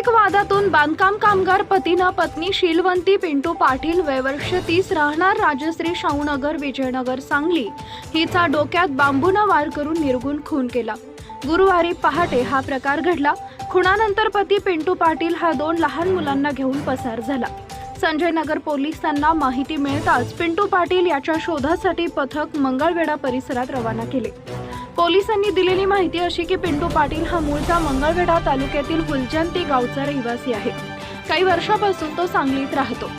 कौटुंबिक वादातून बांधकाम कामगार पतीनं पत्नी शीलवंती पिंटू पाटील वयवर्ष तीस राहणार राजश्री शाहूनगर विजयनगर सांगली. हिचा डोक्यात बांबूनं वार करून निर्गुण खून केला. गुरुवारी पहाटे हा प्रकार घडला. खुणानंतर पती पिंटू पाटील हा दोन लहान मुलांना घेऊन पसार झाला. संजय नगर पोलिसांना माहिती मिळताच पिंटू पाटील याच्या शोधासाठी पथक मंगळवेढा परिसरात रवाना केले. पोलिसांनी दिलेली माहिती अशी की पिंटू पाटील हा मूळचा मंगळवेढा तालुक्यातील हुलजंती गावचा रहिवासी आहे. काही वर्षापासून तो सांगलीत राहतो.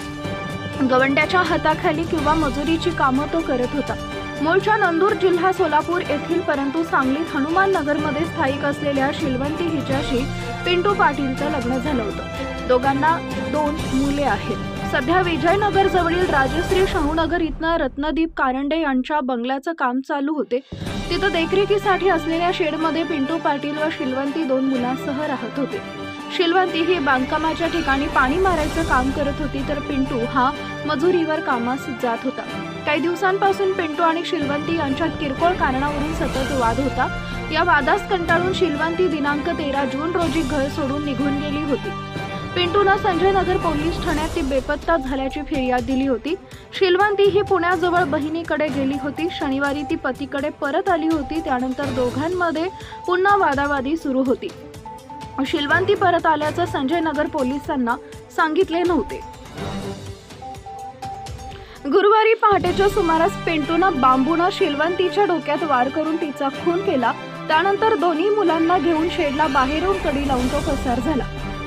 गवंड्याच्या हाताखाली किंवा मजुरीची कामं तो करत होता. मूळच्या नंदूर जिल्हा सोलापूर येथील परंतु सांगलीत हनुमान नगरमध्ये स्थायिक असलेल्या शिलवंती हिच्याशी पिंटू पाटीलचं लग्न झालं होतं. दोघांना दोन मुले आहेत. सध्या विजयनगर जवळील राजश्री शाहूनगर इथनं रत्नदीप कारंडे यांच्या बंगल्याचं काम चालू होते. तिथं देखरेखीसाठी असलेल्या शेडमध्ये पिंटू पाटील व शिलवंती दोन मुलांसह राहत होते. शिलवंती ही बांधकामाच्या ठिकाणी पाणी मारायचं काम करत होती तर पिंटू हा मजुरीवर कामास जात होता. काही दिवसांपासून पिंटू आणि शिलवंती यांच्यात किरकोळ कारणावरून सतत वाद होता. या वादास कंटाळून शिलवंती दिनांक तेरा जून रोजी घर सोडून निघून गेली होती. पिंटूनं संजय नगर पोलीस ठाण्यात ती बेपत्ता झाल्याची फिर्याद दिली होती. शिलवंती ही पुण्याजवळ बहिणीकडे गेली होती. शनिवारी ती पतीकडे परत आली होती. त्यानंतर दोघांमध्ये पुन्हा वादावादी सुरू होती. शिलवंती परत आल्याचं संजय नगर पोलिसांना सांगितले नव्हते. गुरुवारी पहाटेच्या सुमारास पिंटूनं बांबूनं शिलवंतीच्या डोक्यात वार करून तिचा खून केला. त्यानंतर दोन्ही मुलांना घेऊन शेडला बाहेरून कडी लावून तो पसार झाला.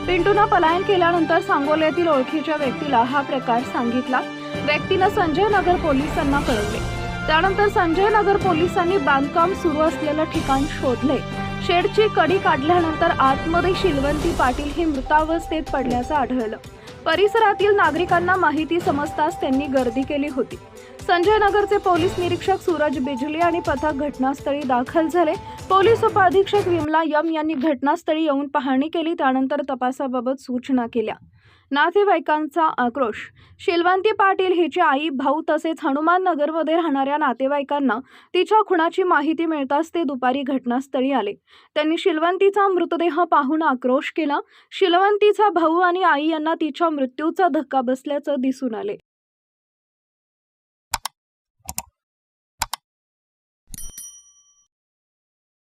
पिंटूनं पलायन केल्यानंतर सांगोल्यातील ओळखीच्या व्यक्तीला हा प्रकार सांगितला. व्यक्तीनं संजय नगर पोलिसांना कळवले. त्यानंतर संजय नगर पोलिसांनी बांधकाम सुरू असलेलं ठिकाण शोधले. शेडची कडी काढल्यानंतर आतमध्ये शिलवंती पाटील हे मृतावस्थेत पडल्याचं आढळलं. परिसरातील नागरिकांना माहिती समजताच त्यांनी गर्दी केली होती. संजय नगरचे पोलीस निरीक्षक सूरज बिजली आणि पथक घटनास्थळी दाखल झाले. पोलीस उपअधीक्षक विमला यम यांनी घटनास्थळी येऊन पाहणी केली त्यानंतर तपासाबाबत सूचना केल्या. नातेवाईकांचा आक्रोश. शिलवंती पाटील हिची आई भाऊ तसेच हनुमान नगरमध्ये राहणाऱ्या नातेवाईकांना तिच्या खुणाची माहिती मिळताच ते दुपारी घटनास्थळी आले. त्यांनी शिलवंतीचा मृतदेह पाहून आक्रोश केला. शिलवंतीचा भाऊ आणि आई यांना तिच्या मृत्यूचा धक्का बसल्याचं दिसून आले.